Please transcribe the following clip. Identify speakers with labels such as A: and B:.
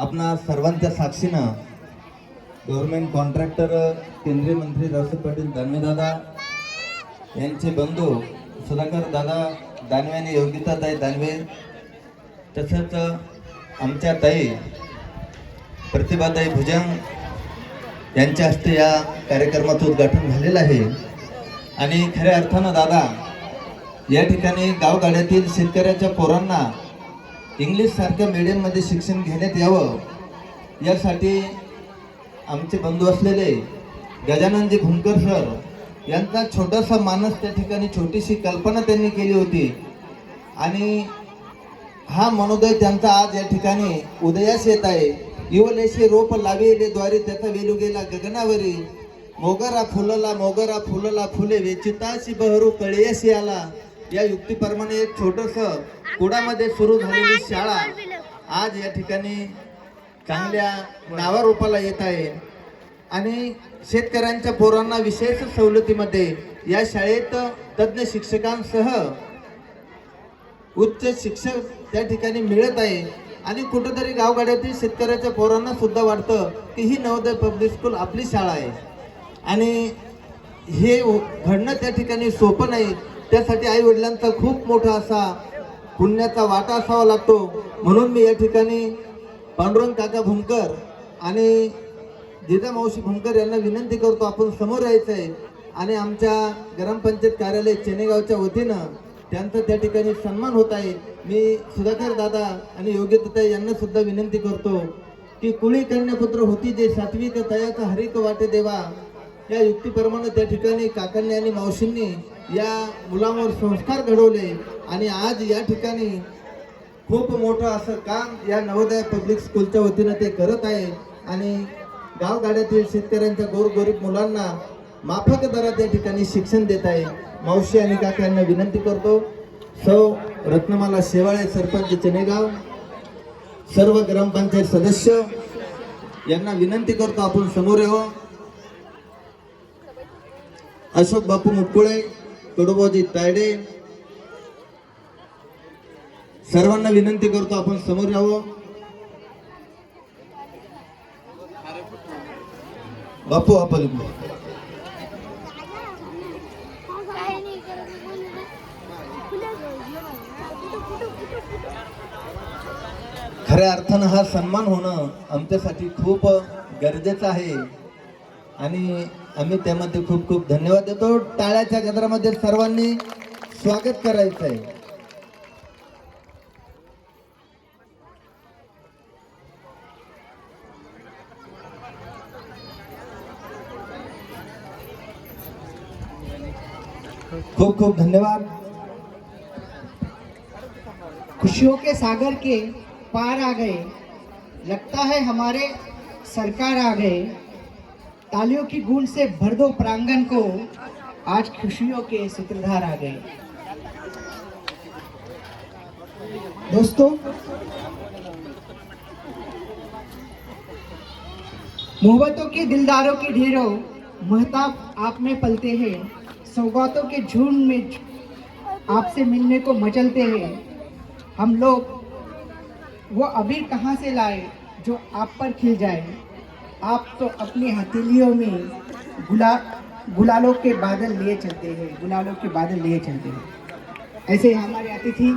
A: आपणा सर्वांच्या साक्षीनं गव्हर्नमेंट कॉन्ट्रॅक्टर केंद्रीय मंत्री रावसाहेब पाटील दानवेदादा यांचे बंधू सुधाकर दादा दानवे आणि योगिताताई दानवे तसंच आमच्या ताई प्रतिभाताई भुजंग यांच्या हस्ते या कार्यक्रमाचं उद्घाटन झालेलं आहे. आणि खऱ्या अर्थानं दादा या ठिकाणी गावगाड्यातील शेतकऱ्याच्या पोरांना इंग्लिश सारख्या मीडियममध्ये शिक्षण घेण्यात यावं. यासाठी आमचे बंधू असलेले गजाननजी भुमकर सर यांचा छोटासा मानस त्या ठिकाणी छोटीशी कल्पना त्यांनी केली होती. आणि हा मनोदय त्यांचा आज या ठिकाणी उदयास येत आहे. युवलेशी रोप लाविले द्वारे त्याचा वेलू गेला गगनावरी. मोगरा फुलला मोगरा फुलला फुले वेचिताशी बहरू कळयशी आला. या युक्तीप्रमाणे एक छोटस कुडामध्ये सुरू झालेली शाळा आज या ठिकाणी चांगल्या नावारूपाला येत आहे. आणि शेतकऱ्यांच्या पोरांना विशेष सवलतीमध्ये या शाळेत तज्ज्ञ शिक्षकांसह उच्च शिक्षण त्या ठिकाणी मिळत आहे. आणि कुठेतरी गावगाड्यातील शेतकऱ्याच्या पोरांना सुद्धा वाटतं की ही नवोदय पब्लिक स्कूल आपली शाळा आहे. आणि हे घडणं त्या ठिकाणी सोपं नाही. त्यासाठी आई वडिलांचा खूप मोठा असा पुण्याचा वाटा असावा लागतो. म्हणून मी या ठिकाणी पांडुरंग काका भुमकर आणि जिजा मावशी भुमकर यांना विनंती करतो आपण समोर यायचं आहे आणि आमच्या ग्रामपंचायत कार्यालय चेनेगावच्या वतीनं त्यांचा त्या ठिकाणी सन्मान होत आहे. मी सुधाकर दादा आणि योग्यता यांना सुद्धा विनंती करतो की कुळी कन्यापुत्र होती जे सात्विक तयाचा हरिक वाटे देवा या युक्तीप्रमाणे त्या ठिकाणी काकांनी आणि मावशींनी या मुलांवर संस्कार घडवले. आणि आज या ठिकाणी खूप मोठं असं काम या नवोदय पब्लिक स्कूलच्या वतीनं ते करत आहे. आणि गावगाड्यातील शेतकऱ्यांच्या गोरगरीब मुलांना माफक दरात या ठिकाणी शिक्षण देत आहे. मावशी आणि काका यांना विनंती करतो. सौ रत्नमाला शेवाळे सरपंच चनेगाव सर्व ग्रामपंचायत सदस्य यांना विनंती करतो आपण समोर यावं अशोक बापू मुटकुळे कडोबाजी तायडे. सर्वांना विनंती करतो आपण समोर यावं. बापू आपण खऱ्या अर्थानं हा सन्मान होणं आमच्यासाठी खूप गरजेचं आहे. आणि आम्ही त्यामध्ये खूप खूप धन्यवाद देतो. टाळ्याच्या गजरामध्ये सर्वांनी स्वागत करायचं आहे. खूप खूप धन्यवाद.
B: खुशियों के सागर के पार आ गए। लगता है हमारे सरकार आ गए। तालियों की गूंज से भर दो प्रांगण को। आज खुशियों के सूत्रधार आ गए। दोस्तों, मोहब्बतों के दिलदारों के ढेरों, महताब आप में पलते हैं। सौगातों के झुंड में आपसे मिलने को मचलते हैं। हम लोग, वो अबीर कहाँ से लाए जो आप पर खिल जाए? आप तो अपनी हथेलियों में गुला गुलालों के बादल लिए चलते हैं गुलालों के बादल लिए चलते हैं। ऐसे ही हमारे अतिथि